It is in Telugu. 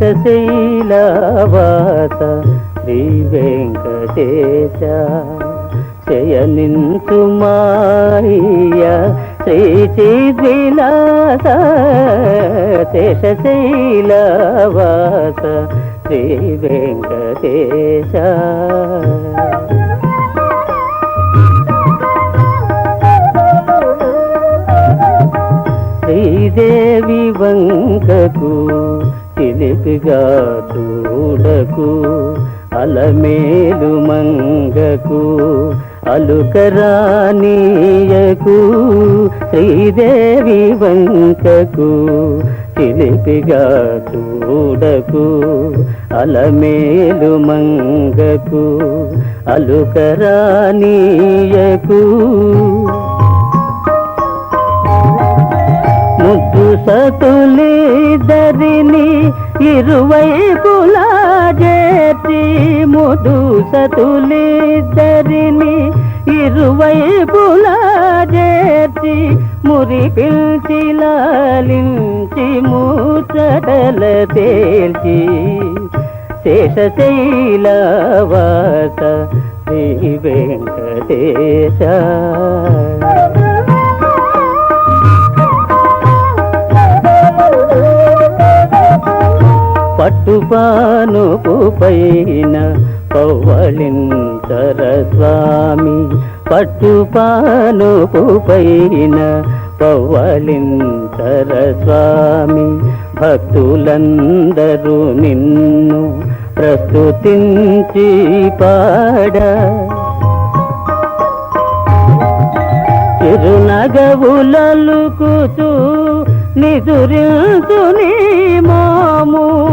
శశైలవాత శ్రీ వెంకటేశ శయనింతు శ్రీ చిద్విలాస శేషశైలవాస శ్రీ వెంకటేశ. శ్రీదేవి వంకకు చిలిపిగా చూడకు అలమేలు మంగకు అలుకరానీయకు శ్రీదేవి వంకకు చిలిపిగా చూడకు అలమేలు మంగకు అలుకరానీయకు సతులిద్దరిని ఇరువైపులా చేతి ముద్దు సతులిద్దరిని ఇరువైపులా చేతి మురి పిల్చి లాలించి మూచటల తేల్చి శేషశైలవాస శ్రీ వెంకటేశ పట్టుపానుపు పైన పవ్వళింతర స్వామి. పట్టుపానుపు పైన పవ్వళింతర స్వామి. భక్తులందరూ నిన్ను ప్రస్తుతించి పాడ. చిరునగవులలుకుతూ నిదురించు నీ మామూ.